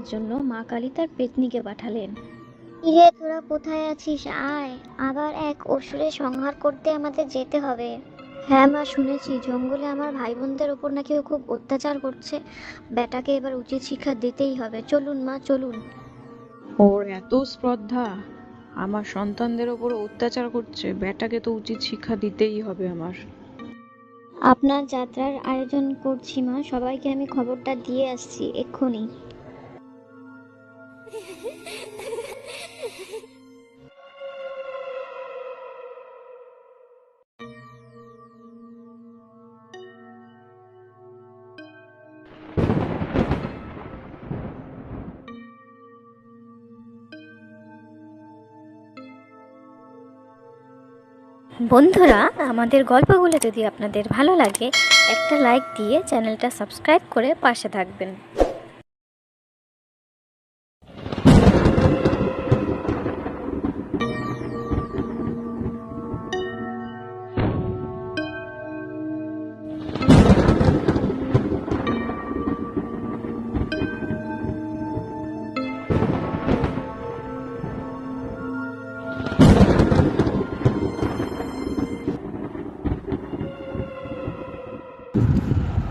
নেওয়ার জন্য মা কালী তার পেতনিকে পাঠালেন। ইরে তোরা কোথায় আছিস? আয় আবার এক অসুরের সংহার করতে আমাদের যেতে হবে। হ্যাঁ মা শুনেছি। জঙ্গলে আমার ভাই বোনদের ওপর নাকি ও খুব অত্যাচার করছে। বেটাকে এবার উচিত শিক্ষা দিতেই হবে। চলুন মা চলুন। ওর এত স্পর্ধা আমার সন্তানদের ওপর অত্যাচার করছে বেটাকে তো উচিত শিক্ষা দিতেই হবে আমার। আপনার যাত্রার আয়োজন করছি মা। সবাইকে আমি খবরটা দিয়ে আসছি এক্ষুনি। বন্ধুরা, আমাদের গল্পগুলো যদি আপনাদের ভালো লাগে, একটা লাইক দিয়ে চ্যানেলটা সাবস্ক্রাইব করে পাশে থাকবেন।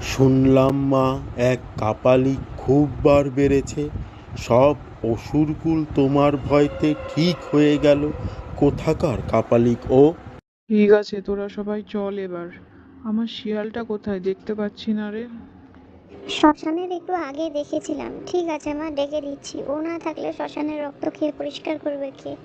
শুনলাম মা এক কাপালি খুব বার বেড়েছে। সব অসুরকুল তোমার ভয়তে ঠিক হয়ে গেল। কোথাকার কাপালিক ও ঠিক আছে তোরা সবাই চল এবার। আমার শিয়ালটা কোথায় দেখতে পাচ্ছি না রে। শ্মশানের একটু আগে দেখেছিলাম। ঠিক আছে মা ডেকে দিচ্ছি। ও না থাকলে শ্মশানের রক্ত খেয়ে পরিষ্কার করবে কে?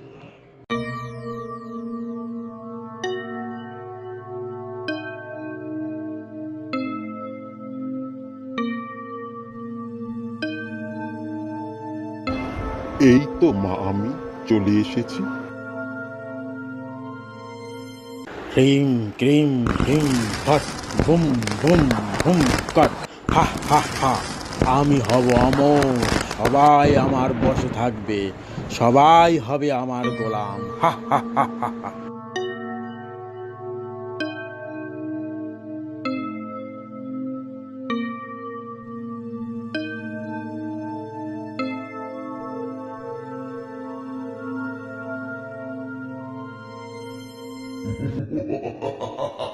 এই তো মা, আমি চলে এসেছি। ক্রিম ক্রিম ক্রিম, ফট বুম বুম বুম কট হা হা হা, আমি হব অমর, সবাই আমার বসে থাকবে, সবাই হবে আমার গোলাম। হা হা হা হা হা। Ha ha ha ha ha ha!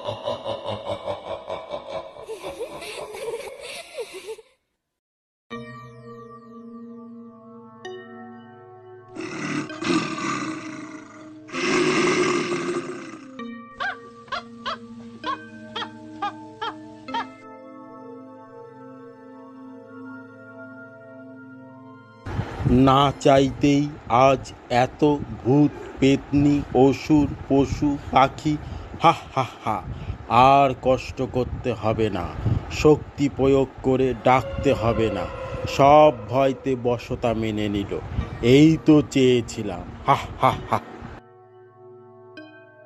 না চাইতেই আজ এত ভূত, পেতনি, অসুর, পশু, পাখি, হা হা হা, আর কষ্ট করতে হবে না। শক্তি প্রয়োগ করে ডাকতে হবে না। সব ভয়তে বসতা মেনে নিল। এই তো চেয়েছিলাম। হা হা হা।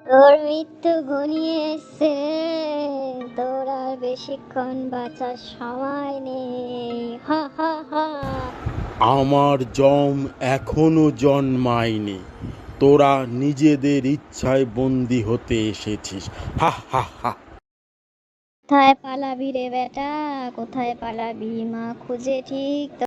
তোর মৃত্যু ঘনিয়ে তোর আর বেশিক্ষণ বাঁচার সময় নেই। হা হা হা। আমার জম এখনও জন্মায়নি। তোরা নিজেদের ইচ্ছায় বন্দি হতে এসেছিস। হা হা হা। কোথায় পালাবি রে বেটা? কোথায় পালাবি মা? খুঁজে ঠিক